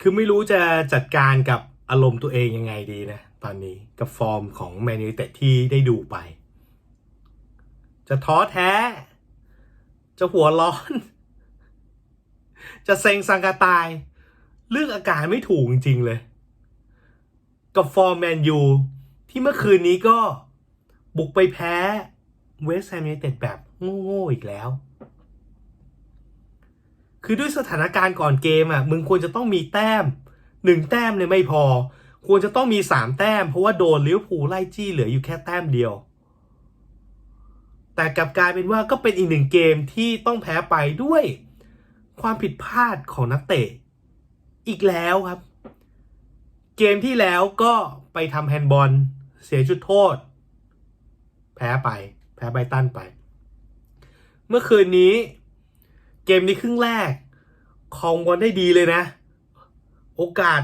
คือไม่รู้จะจัดการกับอารมณ์ตัวเองยังไงดีนะ ตอนนี้กับฟอร์มของแมนยูเต็ดที่ได้ดูไป จะท้อแท้ จะหัวร้อน จะเซ็งสังกะตาย เลือกอาการไม่ถูกจริงๆเลย กับฟอร์มแมนยูที่เมื่อคืนนี้ก็บุกไปแพ้เวสต์แฮมยูไนเต็ดแบบโง่ๆอีกแล้ว คือด้วยสถานการณ์ก่อนเกมอะมึงควรจะต้องมีแต้มหนึ่งแต้มเนี่ยไม่พอ ควรจะต้องมีสามแต้ม เพราะว่าโดนลิเวอร์พูลไล่จี้เหลืออยู่แค่แต้มเดียว แต่กลับกลายเป็นว่าก็เป็นอีกหนึ่งเกมที่ต้องแพ้ไปด้วยความผิดพลาดของนักเตะ อีกแล้วครับ เกมที่แล้วก็ไปทำแฮนด์บอลเสียจุดโทษ แพ้ไป แพ้ไบตันไป เมื่อคืนนี้ เกมนี้ครึ่งแรกคองบอลได้ดีเลยนะ โอกาส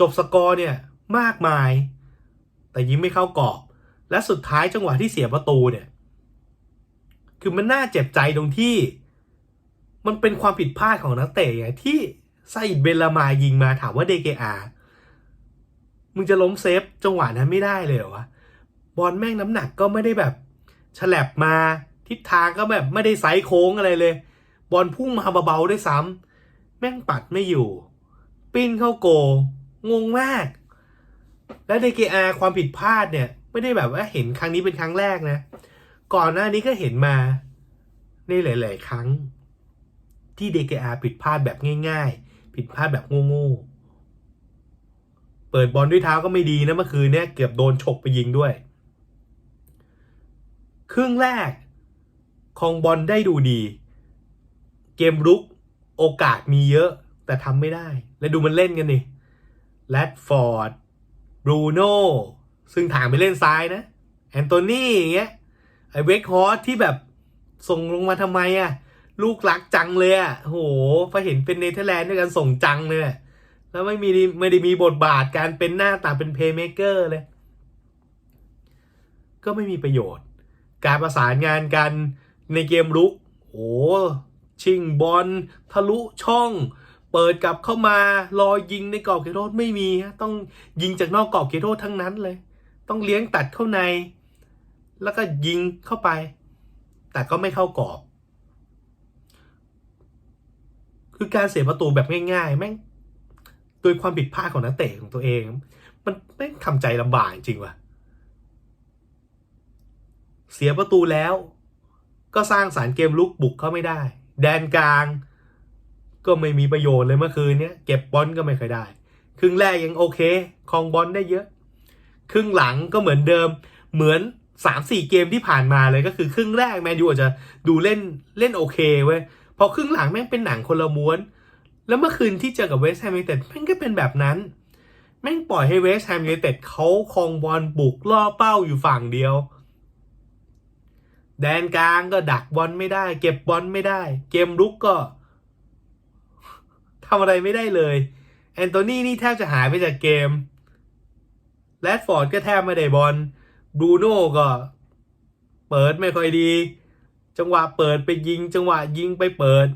จบสกอร์เนี่ยมากมาย แต่ยิงไม่เข้ากรอบ และสุดท้ายจังหวะที่เสียประตูเนี่ย คือมันน่าเจ็บใจตรงที่ มันเป็นความผิดพลาดของนักเตะไงที่ไซด์เบลามายิงมาถามว่าเดเกอามึงจะล้มเซฟจังหวะนั้นไม่ได้เลยเหรอวะบอลแม่งน้ำหนักก็ไม่ได้แบบฉลับมาทิศทางก็แบบไม่ได้ไซส์โค้งอะไรเลย บอลพุ่งมาเบาๆด้วยซ้ำแม่งปัดไม่อยู่ ปิ้นเข้าโก งงมาก และในเกอาความผิดพลาดเนี่ย ไม่ได้แบบว่าเห็นครั้งนี้เป็นครั้งแรกนะ ก่อนหน้านี้ก็เห็นมา ในหลาย ๆ ครั้ง ที่เดเกอาผิดพลาดแบบง่าย ๆ ผิดพลาดแบบโง่ๆเปิดบอลด้วยเท้าก็ไม่ดีนะเมื่อคืนเนี่ยเกือบโดนฉกไปยิงด้วย ครึ่งแรกคองบอลได้ดูดี เกมรุกโอกาสมีเยอะแต่ทำไม่ได้ และดูมันเล่นกันนี่แรดฟอร์ดบรูโน่ซึ่งถางไปเล่นซ้ายนะ แอนโทนีอย่างเงี้ยไอเวกฮอสที่แบบส่งลงมาทำไมอะลูกรักจังเลยอะโหพอเห็นเป็นเนเธอร์แลนด์ด้วยกันส่งจังเลยอะแล้วไม่มีไม่ได้มีบทบาทการเป็นหน้าตาเป็นเพย์เมเกอร์เลย ก็ไม่มีประโยชน์ การประสานงานกันในเกมลุกโอ้ ชิงบอลทะลุช่อง เปิดกลับเข้ามารอยิงในกรอบเขตโทษไม่มีฮะต้องยิงจากนอกกรอบเขตโทษทั้งนั้นเลย ต้องเลี้ยงตัดเข้าใน แล้วก็ยิงเข้าไป แต่ก็ไม่เข้ากรอบ คือการเสียประตูแบบง่ายๆแม่งโดยความผิดพลาดของนักเตะของตัวเอง มันแม่งทำใจลำบากจริงว่ะเสียประตูแล้ว ก็สร้างสารเกมลุกบุกเข้าไม่ได้ แดนกลาง ก็ไม่มีประโยชน์เลยเมื่อคืนเนี้ยเก็บบอลก็ไม่เคยได้ ครึ่งแรกยังโอเคครองบอลได้เยอะ ครึ่งหลังก็เหมือนเดิมเหมือนสามสี่เกมที่ผ่านมาเลยก็คือครึ่งแรกแมนยูอาจจะดูเล่นเล่นโอเคเว้ยพอครึ่งหลังแม่งเป็นหนังคนละม้วน แล้วเมื่อคืนที่เจอกับเวสต์แฮมยูไนเต็ดแม่งก็เป็นแบบนั้น แม่งปล่อยให้เวสต์แฮมยูไนเต็ดเขาครองบอลบุกล่อเป้าอยู่ฝั่งเดียว แดนกลางก็ดักบอลไม่ได้ เก็บบอลไม่ได้ เกมรุกก็ทำอะไรไม่ได้เลย แอนโทนีนี่แทบจะหายไปจากเกมแรดฟอร์ดก็แทบไม่ได้บอลบรูโน่ก็ เปิดไม่ค่อยดี จังหวะเปิดไปยิง จังหวะยิงไปเปิด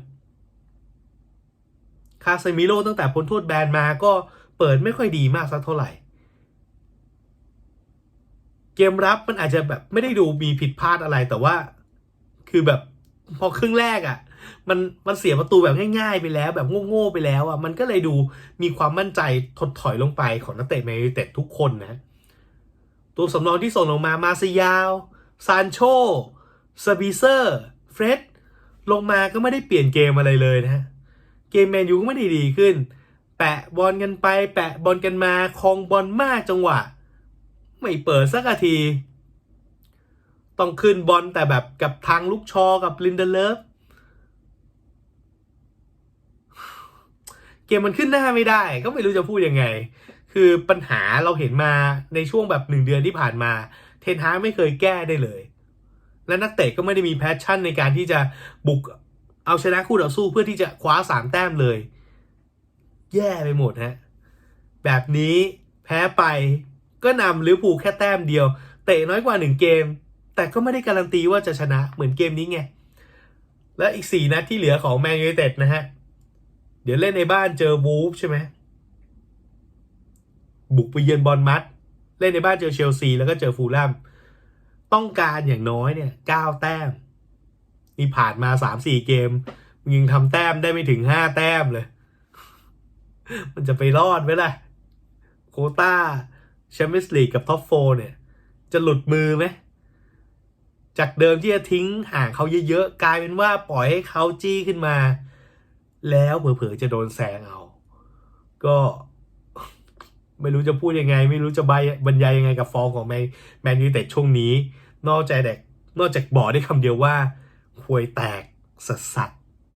คาเซมิโร่ตั้งแต่พ้นโทษแบนมาก็เปิดไม่ค่อยดีมากสักเท่าไหร่ เกมรับมันอาจจะแบบไม่ได้ดูมีผิดพลาดอะไรแต่ว่า คือแบบพอครึ่งแรกอะ่ะ มันมันเสียประตูแบบง่าย ๆ ไปแล้ว แบบโง่ๆไปแล้วอะ่ะ มันก็เลยดูมีความมั่นใจถดถอยลงไปของนักเตะแมนยูเต็ดทุกคนนะตัวสำรองที่ส่งลงมามาซิยาวซานโชสบีเซอร์เฟร็ดลงมาก็ไม่ได้เปลี่ยนเกมอะไรเลยนะฮะเกมแมนยูก็ไม่ได้ดีขึ้น แปะบอลกันไป แปะบอลกันมาคลองบอลมากจังหวะ ไม่เปิดสักที ต้องขึ้นบอลแต่แบบกับทางลูกชอกับลินเดเลฟเกมมันขึ้นหน้าไม่ได้ ก็ไม่รู้จะพูดยังไง คือปัญหาเราเห็นมาในช่วงแบบหนึ่งเดือนที่ผ่านมา เทนฮาไม่เคยแก้ได้เลย และนักเตะก็ไม่ได้มีแพชชั่นในการที่จะบุกเอาชนะคู่ต่อสู้เพื่อที่จะคว้าสามแต้มเลย แย่ไปหมดฮะแบบนี้แพ้ไป ก็นำลิเวอร์พูลแค่แต้มเดียว เตะน้อยกว่าหนึ่งเกม แต่ก็ไม่ได้การันตีว่าจะชนะเหมือนเกมนี้ไง และอีกสี่นัดที่เหลือของแมนยูไนเต็ดนะฮะ เดี๋ยวเล่นในบ้านเจอวูฟใช่ไหมบุกไปเยือนบอลมัด เล่นในบ้านเจอเชลซีแล้วก็เจอฟูลแลมต้องการอย่างน้อยเนี่ยเก้าแต้ม นี่ผ่านมาสามสี่เกมยังทำแต้มได้ไม่ถึงห้าแต้มเลย มันจะไปรอดไหมล่ะ โควต้า แชมเปี้ยนส์ลีกกับท็อปโฟเนี่ย จะหลุดมือไหมจากเดิมที่จะทิ้งห่างเขาเยอะๆ กลายเป็นว่าปล่อยให้เขาจี้ขึ้นมา แล้วเผลอๆจะโดนแซงเอา ก็ไม่รู้จะพูดยังไง ไม่รู้จะบบรรยายยังไงกับฟอร์มของแมนแมนยูไนเต็ดช่วงนี้ นอกจากแดกนอกจากบอกได้คำเดียวว่าควยแตกสัสสัส